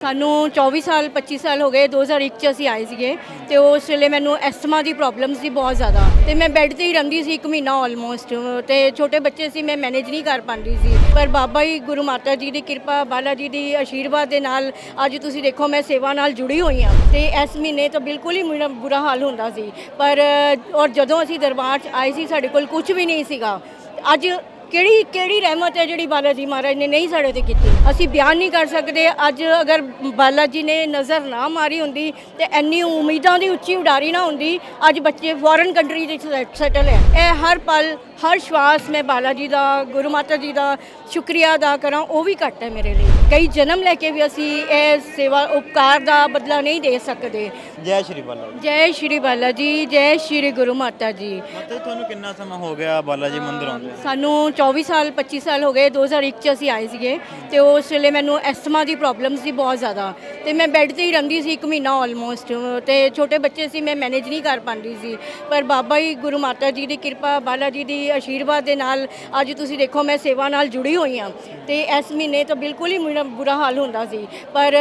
ਸਾਨੂੰ 24 ਸਾਲ 25 ਸਾਲ ਹੋ ਗਏ 2001 ਚ ਅਸੀਂ ਆਏ ਸੀਗੇ ਤੇ ਉਸ ਵੇਲੇ ਮੈਨੂੰ ਐਸਥਮਾ ਦੀ ਪ੍ਰੋਬਲਮ ਸੀ ਬਹੁਤ ਜ਼ਿਆਦਾ ਤੇ ਮੈਂ ਬੈੱਡ ਤੇ ਹੀ ਰਹਿੰਦੀ ਸੀ ਇੱਕ ਮਹੀਨਾ ਆਲਮੋਸਟ ਤੇ ਛੋਟੇ ਬੱਚੇ ਸੀ, ਮੈਂ ਮੈਨੇਜ ਨਹੀਂ ਕਰ ਪਾਉਂਦੀ ਸੀ। ਪਰ ਬਾਬਾ ਜੀ, ਗੁਰੂ ਮਾਤਾ ਜੀ ਦੀ ਕਿਰਪਾ, ਬਾਲਾ ਜੀ ਦੀ ਆਸ਼ੀਰਵਾਦ ਦੇ ਨਾਲ ਅੱਜ ਤੁਸੀਂ ਦੇਖੋ ਮੈਂ ਸੇਵਾ ਨਾਲ ਜੁੜੀ ਹੋਈ ਹਾਂ ਤੇ ਇਸ ਮਹੀਨੇ ਤਾਂ ਬਿਲਕੁਲ ਹੀ ਮੇਰਾ ਬੁਰਾ ਹਾਲ ਹੁੰਦਾ ਸੀ। ਪਰ, ਔਰ ਜਦੋਂ ਅਸੀਂ ਦਰਬਾਰ 'ਚ ਆਏ ਸੀ, ਸਾਡੇ ਕੋਲ ਕੁਝ ਵੀ ਨਹੀਂ ਸੀਗਾ। ਅੱਜ ਕਿਹੜੀ ਕਿਹੜੀ ਰਹਿਮਤ ਹੈ ਜਿਹੜੀ ਬਾਲਾ ਜੀ ਮਹਾਰਾਜ ਨੇ ਨਹੀਂ ਸਾਡੇ ਤੇ ਕੀਤੀ? ਅਸੀਂ ਬਿਆਨ ਨਹੀਂ ਕਰ ਸਕਦੇ। ਅੱਜ ਅਗਰ ਬਾਲਾ ਜੀ ਨੇ ਨਜ਼ਰ ਨਾ ਮਾਰੀ ਹੁੰਦੀ ਤੇ ਇੰਨੀ ਉਮੀਦਾਂ ਦੀ ਉੱਚੀ ਉਡਾਰੀ ਨਾ ਹੁੰਦੀ, ਅੱਜ ਬੱਚੇ ਫੋਰਨ ਕੰਟਰੀ ਦੇ ਸੈਟਲ ਹੈ। ਇਹ ਹਰ ਪਲ, ਹਰ ਸ਼ਵਾਸ ਮੈਂ ਬਾਲਾ ਜੀ ਦਾ, ਗੁਰੂ ਮਾਤਾ ਜੀ ਦਾ ਸ਼ੁਕਰੀਆ ਅਦਾ ਕਰਾਂ, ਉਹ ਵੀ ਘੱਟ ਹੈ ਮੇਰੇ ਲਈ। ਕਈ ਜਨਮ ਲੈ ਕੇ ਵੀ ਅਸੀਂ ਇਹ ਸੇਵਾ ਉਪਕਾਰ ਦਾ ਬਦਲਾ ਨਹੀਂ ਦੇ ਸਕਦੇ। ਜੈ ਸ਼੍ਰੀ ਬਾਲਾ ਜੀ। ਜੈ ਸ਼੍ਰੀ ਬਾਲਾ ਜੀ ਜੈ ਸ਼੍ਰੀ ਗੁਰੂ ਮਾਤਾ ਜੀ। ਮਤਲਬ ਤੁਹਾਨੂੰ ਕਿੰਨਾ ਸਮਾਂ ਹੋ ਗਿਆ ਬਾਲਾ ਜੀ ਮੰਦਿਰ ਆਉਂਦੇ ਸਾਨੂੰ 24 ਸਾਲ 25 ਸਾਲ ਹੋ ਗਏ 2001 ਚ ਅਸੀਂ ਆਏ ਸੀਗੇ ਤੇ ਉਸ ਵੇਲੇ ਮੈਨੂੰ ਐਸਥਮਾ ਦੀ ਪ੍ਰੋਬਲਮ ਸੀ ਬਹੁਤ ਜ਼ਿਆਦਾ। ਤੇ ਮੈਂ ਬੈੱਡ ਤੇ ਹੀ ਰਹਿੰਦੀ ਸੀ ਇੱਕ ਮਹੀਨਾ ਆਲਮੋਸਟ ਤੇ ਛੋਟੇ ਬੱਚੇ ਸੀ ਮੈਂ ਮੈਨੇਜ ਨਹੀਂ ਕਰ ਪਾਉਂਦੀ ਸੀ। ਪਰ ਬਾਬਾ ਜੀ ਗੁਰੂ ਮਾਤਾ ਜੀ ਦੀ ਕਿਰਪਾ ਬਾਲਾ ਜੀ ਦੀ ਆਸ਼ੀਰਵਾਦ ਦੇ ਨਾਲ ਅੱਜ ਤੁਸੀਂ ਦੇਖੋ ਮੈਂ ਸੇਵਾ ਨਾਲ ਜੁੜੀ ਹੋਈ ਹਾਂ। ਤੇ ਇਸ ਮਹੀਨੇ ਤਾਂ ਬਿਲਕੁਲ ਹੀ ਮੇਰਾ ਬੁਰਾ ਹਾਲ ਹੁੰਦਾ ਸੀ। ਪਰ,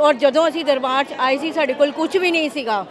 ਔਰ ਜਦੋਂ ਅਸੀਂ ਦਰਬਾਰ 'ਚ ਆਏ ਸੀ, ਸਾਡੇ ਕੋਲ ਕੁਝ ਵੀ ਨਹੀਂ ਸੀਗਾ।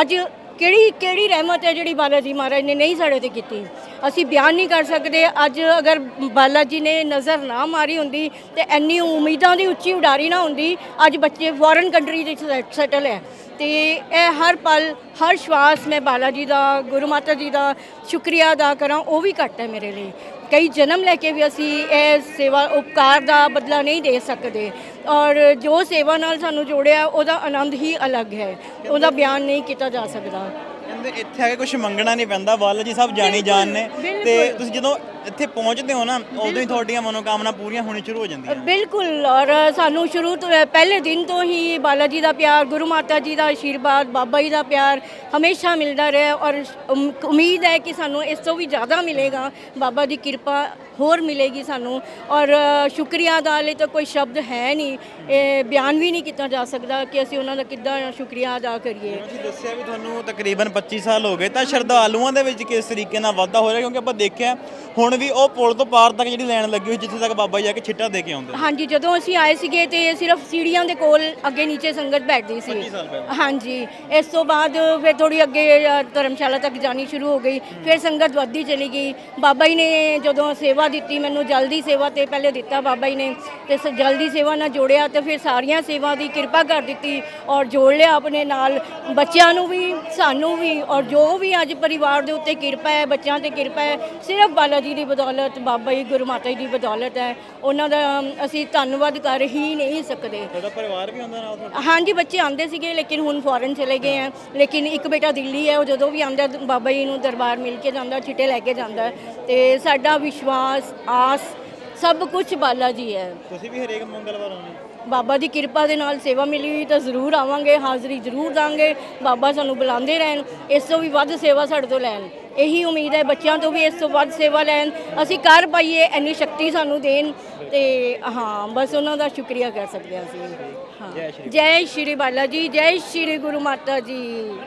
ਅੱਜ ਕਿਹੜੀ ਕਿਹੜੀ ਰਹਿਮਤ ਹੈ ਜਿਹੜੀ ਬਾਲਾ ਜੀ ਮਹਾਰਾਜ ਨੇ ਨਹੀਂ ਸਾਡੇ ਤੇ ਕੀਤੀ? ਅਸੀਂ ਬਿਆਨ ਨਹੀਂ ਕਰ ਸਕਦੇ। ਅੱਜ ਅਗਰ ਬਾਲਾ ਜੀ ਨੇ ਨਜ਼ਰ ਨਾ ਮਾਰੀ ਹੁੰਦੀ, ਤੇ ਇੰਨੀ ਉਮੀਦਾਂ ਦੀ ਉੱਚੀ ਉਡਾਰੀ ਨਾ ਹੁੰਦੀ, ਅੱਜ ਬੱਚੇ ਫੋਰਨ ਕੰਟਰੀ ਦੇ ਸੈਟਲ ਹੈ। ਤੇ ਇਹ ਹਰ ਪਲ, ਹਰ ਸ਼ਵਾਸ ਮੈਂ ਬਾਲਾ ਜੀ ਦਾ, ਗੁਰੂ ਮਾਤਾ ਜੀ ਦਾ ਸ਼ੁਕਰੀਆ ਅਦਾ ਕਰਾਂ, ਉਹ ਵੀ ਘੱਟ ਹੈ ਮੇਰੇ ਲਈ। ਕਈ ਜਨਮ ਲੈ ਕੇ ਵੀ ਅਸੀਂ ਇਹ ਸੇਵਾ ਉਪਕਾਰ ਦਾ ਬਦਲਾ ਨਹੀਂ ਦੇ ਸਕਦੇ। ਔਰ ਜੋ ਸੇਵਾ ਨਾਲ ਸਾਨੂੰ ਜੋੜਿਆ ਉਹਦਾ ਆਨੰਦ ਹੀ ਅਲੱਗ ਹੈ। ਉਹਦਾ ਬਿਆਨ ਨਹੀਂ ਕੀਤਾ ਜਾ ਸਕਦਾ। ਕਹਿੰਦੇ ਇੱਥੇ ਆ ਕੇ ਕੁਝ ਮੰਗਣਾ ਨਹੀਂ ਪੈਂਦਾ ਬਾਲਾ ਜੀ ਸਭ ਜਾਣੀ ਜਾਣ ਨੇ। ਤੇ ਤੁਸੀਂ ਜਦੋਂ ਇੱਥੇ ਪਹੁੰਚਦੇ ਹੋ ਨਾ ਉਦੋਂ ਹੀ ਤੁਹਾਡੀਆਂ ਮਨੋਕਾਮਨਾ ਪੂਰੀਆਂ ਹੋਣੀ ਸ਼ੁਰੂ ਹੋ ਜਾਂਦੀਆਂ। ਬਿਲਕੁਲ ਔਰ ਸਾਨੂੰ ਸ਼ੁਰੂ ਤੋਂ ਪਹਿਲੇ ਦਿਨ ਤੋਂ ਹੀ ਬਾਲਾ ਜੀ ਦਾ ਪਿਆਰ ਗੁਰੂ ਮਾਤਾ ਜੀ ਦਾ ਆਸ਼ੀਰਵਾਦ ਬਾਬਾ ਜੀ ਦਾ ਪਿਆਰ ਹਮੇਸ਼ਾ ਮਿਲਦਾ ਰਿਹਾ ਔਰ ਉਮ- ਉਮੀਦ ਹੈ ਕਿ ਸਾਨੂੰ ਇਸ ਤੋਂ ਵੀ ਜ਼ਿਆਦਾ ਮਿਲੇਗਾ। ਬਾਬਾ ਦੀ ਕਿਰਪਾ ਹੋਰ ਮਿਲੇਗੀ ਸਾਨੂੰ ਔਰ ਸ਼ੁਕਰੀਆ ਅਦਾ ਲਈ ਤਾਂ ਕੋਈ ਸ਼ਬਦ ਹੈ ਨਹੀਂ। ਇਹ ਬਿਆਨ ਵੀ ਨਹੀਂ ਕੀਤਾ ਜਾ ਸਕਦਾ ਕਿ ਅਸੀਂ ਉਹਨਾਂ ਦਾ ਕਿੱਦਾਂ ਸ਼ੁਕਰੀਆ ਅਦਾ ਕਰੀਏ। ਤੁਸੀਂ ਦੱਸਿਆ ਵੀ ਤੁਹਾਨੂੰ ਤਕਰੀਬਨ 25 ਸਾਲ ਹੋ ਗਏ ਤਾਂ ਸ਼ਰਧਾਲੂਆਂ ਦੇ ਵਿੱਚ ਕਿਸ ਤਰੀਕੇ ਨਾਲ ਵਾਧਾ ਹੋ ਰਿਹਾ ਕਿਉਂਕਿ ਆਪਾਂ ਦੇਖਿਆ ਹੁਣ ਵੀ ਉਹ ਪੁਲ ਤੋਂ ਪਾਰ ਤੱਕ ਜਿਹੜੀ ਲਾਈਨ ਲੱਗੀ ਹੋਈ ਜਿੱਥੇ ਤੱਕ ਬਾਬਾ ਜੀ ਆ ਕੇ ਛਿੱਟਾ ਦੇ ਕੇ ਆਉਂਦੇ। ਹਾਂਜੀ ਜਦੋਂ ਅਸੀਂ ਆਏ ਸੀਗੇ ਤੇ ਸਿਰਫ ਸੀੜੀਆਂ ਦੇ ਕੋਲ ਅੱਗੇ ਨੀਚੇ ਸੰਗਤ ਬੈਠਦੀ ਸੀ 25 ਸਾਲ ਪਹਿਲਾਂ। ਹਾਂਜੀ ਇਸ ਤੋਂ ਬਾਅਦ ਫਿਰ ਥੋੜੀ ਅੱਗੇ ਅ, ਧਰਮਸ਼ਾਲਾ ਤੱਕ ਜਾਣੀ ਸ਼ੁਰੂ ਹੋ ਗਈ ਫਿਰ ਸੰਗਤ ਵੱਧਦੀ ਚਲੀ ਗਈ ਬਾਬਾ ਜੀ ਨੇ ਜਦੋਂ ਸੇਵਾ ਦਿੱਤੀ ਮੈਨੂੰ ਜਲਦੀ ਸੇਵਾ ਤੇ ਪਹਿਲੇ ਦਿੱਤਾ ਬਾਬਾ ਜੀ ਨੇ ਤੇ ਸ- ਜਲਦੀ ਸੇਵਾ ਨਾਲ ਜੋੜਿਆ ਤੇ ਫਿਰ ਸਾਰੀਆਂ ਸੇਵਾ ਦੀ ਕਿਰਪਾ ਕਰ ਦਿੱਤੀ ਔਰ ਜੋੜ ਲਿਆ ਆਪਣੇ ਨਾਲ ਬੱਚਿਆਂ ਨੂੰ ਵੀ ਸਾਨੂੰ ਵੀ ਔਰ ਜੋ ਵੀ ਅੱਜ ਪਰਿਵਾਰ ਦੇ ਉੱਤੇ ਕਿਰਪਾ ਹੈ ਬੱਚਿਆਂ ਤੇ ਕਿਰਪਾ ਹੈ ਸਿਰਫ ਬਾਲਾ ਜੀ ਦੀ ਬਦੌਲਤ ਬਾਬਾ ਜੀ ਗੁਰੂ ਮਾਤਾ ਜੀ ਦੀ ਬਦੌਲਤ ਹੈ। ਉਹਨਾਂ ਦਾ ਅਸੀਂ ਧੰਨਵਾਦ ਕਰ ਹੀ ਨਹੀਂ ਸਕਦੇ। ਤੁਹਾਡਾ ਪਰਿਵਾਰ ਵੀ ਆਉਂਦਾ ਨਾਲ ਤੁਹਾਡਾ? ਹਾਂਜੀ ਬੱਚੇ ਆਉਂਦੇ ਸੀਗੇ ਲੇਕਿਨ ਹੁਣ ਫੋਰਨ ਚਲੇ ਗਏ ਆ। ਲੇਕਿਨ ਇੱਕ ਬੇਟਾ ਦਿੱਲੀ ਹੈ ਉਹ ਜਦੋਂ ਵੀ ਆਉਂਦਾ ਬਾਬਾ ਜੀ ਨੂੰ ਦਰਬਾਰ ਮਿਲ ਕੇ ਜਾਂਦਾ ਛਿੱਟੇ ਲੈ ਕੇ ਜਾਂਦਾ। ਤੇ ਸਾਡਾ ਵਿਸ਼ਵਾਸ ਆਸ ਸਭ ਕੁਝ ਬਾਲਾ ਜੀ ਹੈ। ਤੁਸੀਂ ਵੀ ਹਰੇਕ ਮੰਗਲਵਾਰ ਆਉਂਦੇ ਬਾਬਾ ਦੀ ਕਿਰਪਾ ਦੇ ਨਾਲ ਸੇਵਾ ਮਿਲੀ ਹੋਈ ਤਾਂ ਜ਼ਰੂਰ ਆਵਾਂਗੇ ਹਾਜ਼ਰੀ ਜ਼ਰੂਰ ਦਾਂਗੇ। ਬਾਬਾ ਸਾਨੂੰ ਬੁਲਾਉਂਦੇ ਰਹਿਣ ਇਸ ਤੋਂ ਵੀ ਵੱਧ ਸੇਵਾ ਸਾਡੇ ਤੋਂ ਲੈਣ। ਇਹੀ ਉਮੀਦ ਹੈ ਬੱਚਿਆਂ ਤੋਂ ਵੀ ਇਸ ਤੋਂ ਵੱਧ ਸੇਵਾ ਲੈਣ। ਅਸੀਂ ਕਰ ਪਾਈਏ ਇੰਨੀ ਸ਼ਕਤੀ ਸਾਨੂੰ ਦੇਣ ਤੇ ਹਾਂ ਬਸ ਉਹਨਾਂ ਦਾ ਸ਼ੁਕਰੀਆ ਕਰ ਸਕਦੇ ਹਾਂ ਅਸੀਂ। ਹਾਂ। ਜੈ ਸ਼੍ਰੀ ਜੈ ਸ਼੍ਰੀ ਬਾਲਾ ਜੀ ਜੈ ਸ਼੍ਰੀ ਗੁਰੂ ਮਾਤਾ ਜੀ।